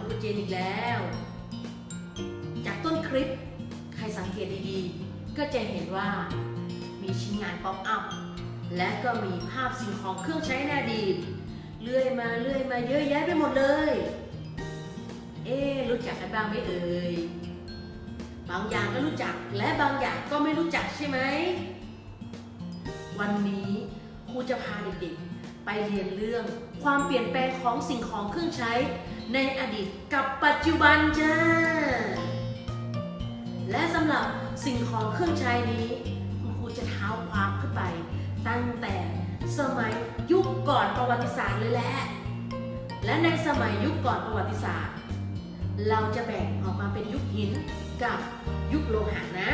บกับคุณเจนอีกแล้ว จากต้นคลิป ใครสังเกตดีๆ ก็จะเห็นว่ามีชิ้นงานป๊อปอัพ และก็มีภาพสิ่งของเครื่องใช้ในอดีตเลื่อยมาเลื่อยมาเยอะแยะไปหมดเลย เอ๊รู้จักกันบ้างไหมเอ่ย บางอย่างก็รู้จักและบางอย่างก็ไม่รู้จักใช่ไหม วันนี้ครูจะพาเด็กๆไปเรียนเรื่องความเปลี่ยนแปลงของสิ่งของเครื่องใช้ ในอดีตกับปัจจุบันจ้า และสำหรับสิ่งของเครื่องใช้นี้ คุณครูจะเท้าความขึ้นไป ตั้งแต่สมัยยุคก่อนประวัติศาสตร์เลยแหละ และในสมัยยุคก่อนประวัติศาสตร์ เราจะแบ่งออกมาเป็นยุคหินกับยุคโลหะนะ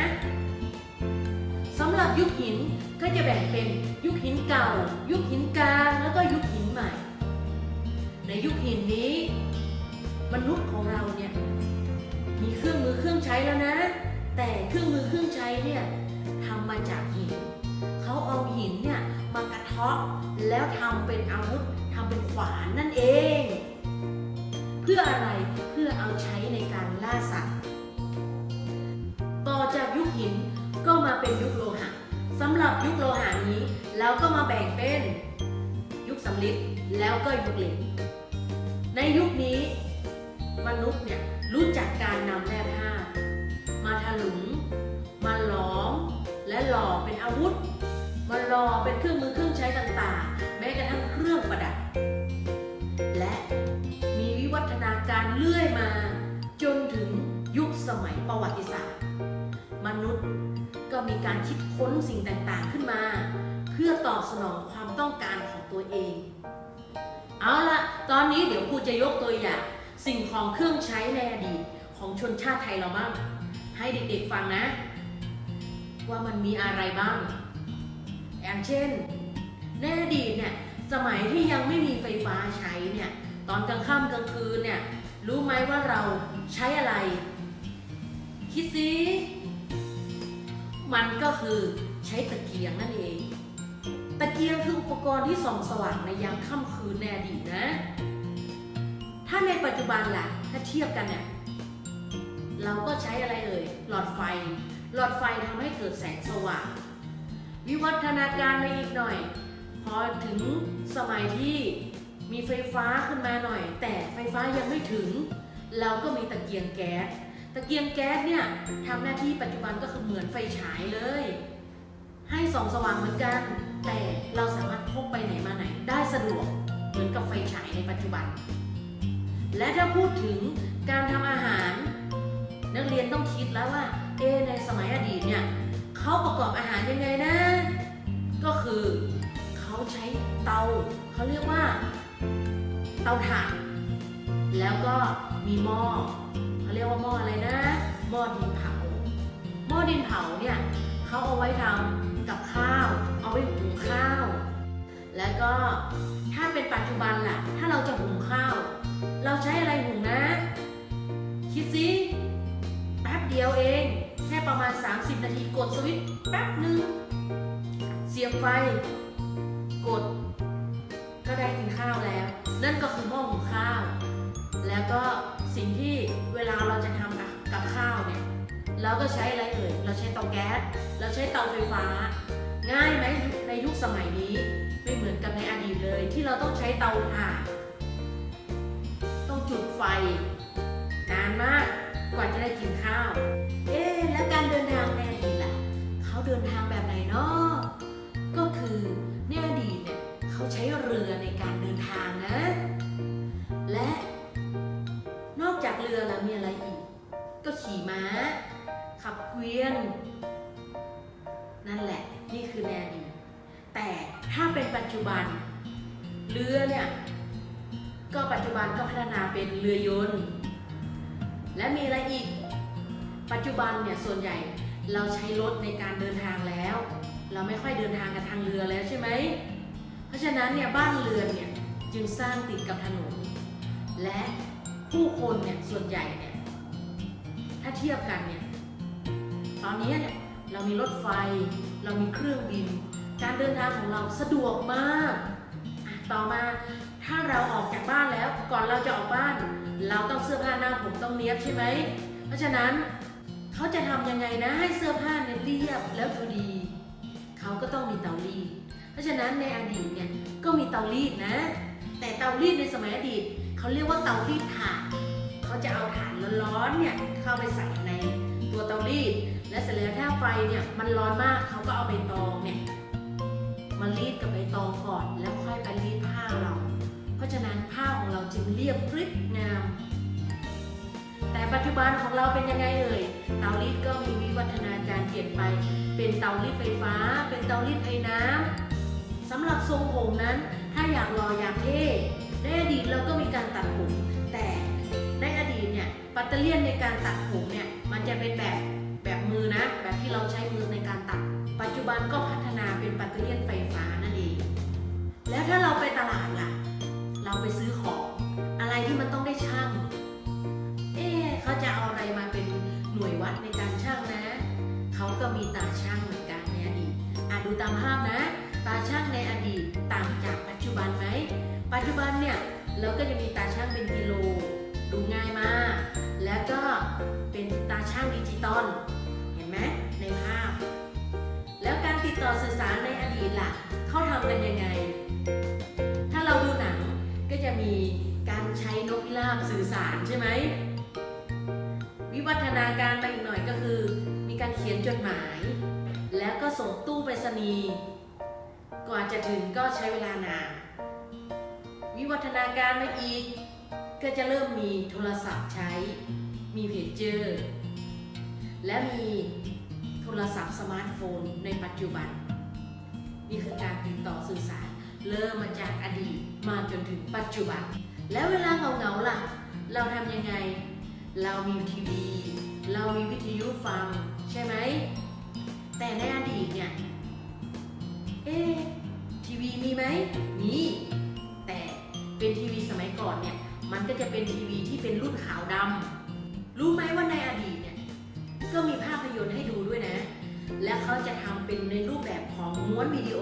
สำหรับยุคหินก็จะแบ่งเป็นยุคหินเก่า ยุคหินกลางแล้วก็ยุคหินใหม่ใน เพื่อเอาใช้ในการล่าสัตว์ ต่อจากยุคหินก็มาเป็นยุคโลหะสำหรับยุคโลหะนี้เราก็มาแบ่งเป็นยุคสำริดแล้วก็ยุคเหล็กในยุคนี้มนุษย์เนี่ยรู้จักการนำแร่ธาตุมาถลุง มาหลอม และหล่อเป็นอาวุธ มาหล่อเป็นเครื่องมือเครื่องใช้ต่างๆ แม้กระทั่งเครื่องประดับ และ การเลื่อยมาจนถึงยุคสมัยประวัติศาสตร์ มนุษย์ก็มีการคิดค้นสิ่งต่างๆขึ้นมา เพื่อตอบสนองความต้องการของตัวเอง เอาละตอนนี้เดี๋ยวครูจะยกตัวอย่าง สิ่งของเครื่องใช้ในอดีตของชนชาติไทยเราบ้าง ให้เด็กๆฟังนะ ว่ามันมีอะไรบ้าง อย่างเช่นในอดีตเนี่ยสมัยที่ยังไม่มีไฟฟ้าใช้เนี่ย ตอนกลางค่ำกลางคืนเนี่ยรู้ไหมว่าเราใช้อะไร คิดสิมันก็คือใช้ตะเกียงนั่นเอง ตะเกียงคืออุปกรณ์ที่ส่องสว่างในยามค่ำคืนในอดีตนะ ถ้าในปัจจุบันล่ะ ถ้าเทียบกันเนี่ยเราก็ใช้อะไรเอ่ยหลอดไฟ หลอดไฟทำให้เกิดแสงสว่าง วิวัฒนาการไปอีกหน่อย พอถึงสมัยที่ มีไฟฟ้าขึ้นมาหน่อย แต่ไฟฟ้ายังไม่ถึง เราก็มีตะเกียงแก๊สตะเกียงแก๊สเนี่ยทำหน้าที่ปัจจุบันก็คือเหมือนไฟฉายเลย ให้ส่องสว่างเหมือนกัน แต่เราสามารถพกไปไหนมาไหน ได้สะดวกเหมือนกับไฟฉายในปัจจุบัน และถ้าพูดถึงการทำอาหาร นักเรียนต้องคิดแล้วว่า เอในสมัยอดีตเนี่ยเขาประกอบอาหารยังไงนะ ก็คือเขาใช้เตาเขาเรียกว่า เตาถ่านแล้วก็มีหม้อเขาเรียกว่าหม้ออะไรนะ หม้อดินเผา หม้อดินเผาเนี่ยเขาเอาไว้ทำกับข้าว เอาไว้หุงข้าว แล้วก็ถ้าเป็นปัจจุบันล่ะ ถ้าเราจะหุงข้าว เราใช้อะไรหุงนะ คิดสิแป๊บเดียวเอง แค่ประมาณ 30 นาทีกดสวิตช์แป๊บหนึ่งเสียบไฟ กด นั่นก็คือหม้อหุงข้าว แล้วก็สิ่งที่เวลาเราจะทำกับข้าวเนี่ยเราก็ใช้อะไรเอ่ยเราใช้เตาแก๊ส เราใช้เตาไฟฟ้า ง่ายไหมในยุคสมัยนี้ไม่เหมือนกับในอดีตเลย ที่เราต้องใช้เตาถ่านต้องจุดไฟ นานมากกว่าจะได้กินข้าว เอ๊ จจุบัน เรือเนี่ยก็ปัจจุบันก็พัฒนาเป็นเรือยนต์และมีอะไรอีก ปัจจุบันเนี่ยส่วนใหญ่เราใช้รถในการเดินทางแล้ว เราไม่ค่อยเดินทางกันทางเรือแล้วใช่ไหมเพราะฉะนั้นเนี่ยบ้านเรือนเนี่ยจึงสร้างติดกับถนน และผู้คนเนี่ยส่วนใหญ่เนี่ยถ้าเทียบกันเนี่ยตอนนี้เนี่ยเรามีรถไฟ เรามีเครื่องบิน การเดินทางของเราสะดวกมาก ต่อมาถ้าเราออกจากบ้านแล้วก่อนเราจะออกบ้าน เราต้องเสื้อผ้าหน้าผมต้องเนี้ยบใช่ไหม เพราะฉะนั้นเขาจะทำยังไงนะให้เสื้อผ้าเนี่ยเรียบแล้วดูดี เขาก็ต้องมีเตารีด เพราะฉะนั้นในอดีตเนี่ยก็มีเตารีดนะ แต่เตารีดในสมัยอดีตเขาเรียกว่าเตารีดถ่านเขาจะเอาถ่านร้อนๆเนี่ยเข้าไปใส่ในตัวเตารีด และเสร็จแล้วถ้าไฟเนี่ยมันร้อนมากเขาก็เอาใบตองเนี่ย มารีดกับใบตองก่อน แล้วค่อยไปรีดผ้าเรา เพราะฉะนั้นผ้าของเราจึงเรียบกริบงาม แต่ปัจจุบันของเราเป็นยังไงเอ่ยเตารีดก็มีวิวัฒนาการเปลี่ยนไป เป็นเตารีดไฟฟ้า เป็นเตารีดไอน้ำสำหรับทรงผมนั้น ถ้าอยากรออยากเท่ในอดีตเราก็มีการตัดผมแต่ในอดีตเนี่ยปัตเตอร์เลียนในการตัดผมเนี่ยมันจะเป็นแบบแบบมือนะ แบบที่เราใช้มือในการตัด ปัจจุบันก็พัฒนาเป็นปัตเตอร์เลียนไฟฟ้านั่นเอง แล้วถ้าเราไปตลาดล่ะ เราไปซื้อของอะไรที่มันต้องได้ช่าง เอ๊เขาจะเอาอะไรมาเป็นหน่วยวัดในการช่างนะ เขาก็มีตาช่างเหมือนกันในอดีตอะดูตามภาพนะ ตาช่างในอดีตต่างจากปัจจุบันไหม ปัจจุบันเนี่ยเราก็จะมีตาช่างเป็นกิโล เขาทำกันยังไง ถ้าเราดูหนังก็จะมีการใช้นกพิราบสื่อสารใช่ไหม วิวัฒนาการไปอีกหน่อยก็คือ มีการเขียนจดหมาย แล้วก็ส่งตู้ไปรษณีย์กว่าจะถึงก็ใช้เวลานาน วิวัฒนาการมาอีก ก็จะเริ่มมีโทรศัพท์ใช้ มีเพจเจอร์และมีโทรศัพท์สมาร์ทโฟนในปัจจุบัน นี่คือการติดต่อสื่อสาร เริ่มมาจากอดีตมาจนถึงปัจจุบัน แล้วเวลาเหงาๆล่ะ เราทำยังไง เรามีทีวี เรามีวิทยุฟัง ใช่ไหม แต่ในอดีตเนี่ย เอ๊ทีวีมีไหมมีแต่เป็นทีวีสมัยก่อนเนี่ย มันก็จะเป็นทีวีที่เป็นรุ่นขาวดำรู้ไหมว่าในอดีตเนี่ย ก็มีภาพยนตร์ให้ดู เขาจะทำเป็นในรูปแบบของม้วนวิดีโอ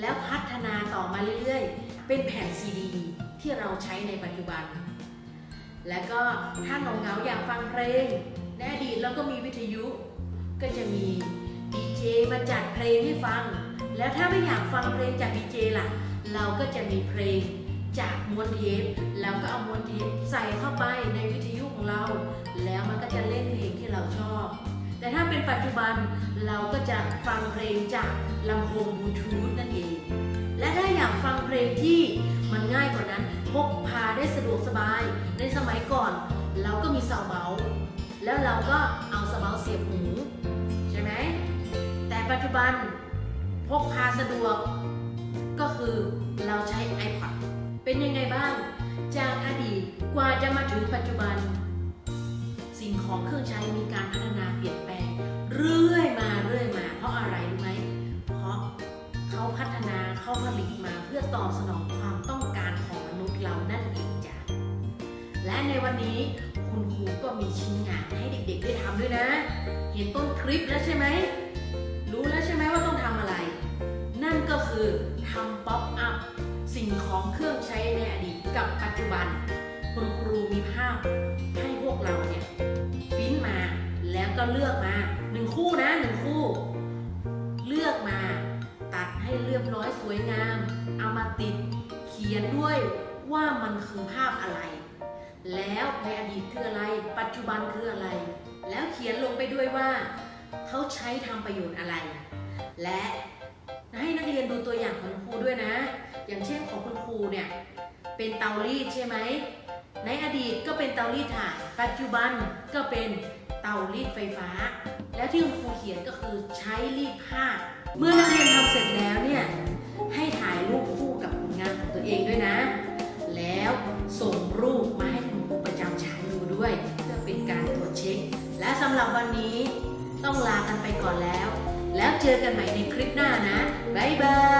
แล้วพัฒนาต่อมาเรื่อยๆ เป็นแผ่นซีดีที่เราใช้ในปัจจุบัน แล้วก็ถ้าเหงาเหงาอยากฟังเพลงในอดีตเราก็มีวิทยุ ก็จะมีดีเจมาจัดเพลงให้ฟัง แล้วถ้าไม่อยากฟังเพลงจากดีเจล่ะ เราก็จะมีเพลงจากม้วนเทปแล้วก็เอาม้วนเทปใส่เข้าไปในวิทยุของเรา แล้วมันก็จะเล่นเพลงที่เราชอบ ถ้าเป็นปัจจุบันเราก็จะฟังเพลงจากลำโพงบลูทูธนั่นเอง และถ้าอยากฟังเพลงที่มันง่ายกว่านั้นพกพาได้สะดวกสบาย ในสมัยก่อน เราก็มีซาวเบาแล้วเราก็เอาซาเบาเสียบหูใช่ไหมแต่ปัจจุบันพกพาสะดวก ก็คือเราใช้ iPad เป็นยังไงบ้าง จากอดีตกว่าจะมาถึงปัจจุบัน สิ่งของเครื่องใช้มีการพัฒนาเปลี่ยนแปลง เรื่อยมาเรื่อยมา เพราะอะไรรู้ไหมเพราะเขาพัฒนาเขาผลิตมาเพื่อตอบสนองความต้องการของมนุษย์เรานั่นเองจ้ะและในวันนี้คุณครูก็มีชิ้นงานให้เด็กๆได้ทำด้วยนะ เห็นต้นคลิปแล้วใช่ไหมรู้แล้วใช่ไหมว่าต้องทำอะไร นั่นก็คือทำป๊อปอัพสิ่งของเครื่องใช้ในอดีตกับปัจจุบัน คุณครูมีภาพให้พวกเราเนี่ย ก็เลือกมาหนึ่งคู่นะหนึ่งคู่ เลือกมา ตัดให้เรียบร้อยสวยงาม เอามาติดเขียนด้วยว่ามันคือภาพอะไร แล้วในอดีตคืออะไร ปัจจุบันคืออะไร แล้วเขียนลงไปด้วยว่า เขาใช้ทำประโยชน์อะไร และให้นักเรียนดูตัวอย่างของคุณครูด้วยนะ อย่างเช่นของคุณครูเนี่ยเป็นเตารีดใช่ไหม ในอดีตก็เป็นเตารีดถ่านปัจจุบันก็เป็น เตารีดไฟฟ้า แล้วที่คุณครูเขียนก็คือใช้รีดผ้า เมื่อนักเรียนทำเสร็จแล้วเนี่ยให้ถ่ายรูปคู่กับผลงานของตัวเองด้วยนะ แล้วส่งรูปมาให้คุณครูประจำชั้นดูด้วย เพื่อเป็นการตรวจเช็ค และสำหรับวันนี้ต้องลากันไปก่อนแล้ว แล้วเจอกันใหม่ในคลิปหน้านะบ๊ายบาย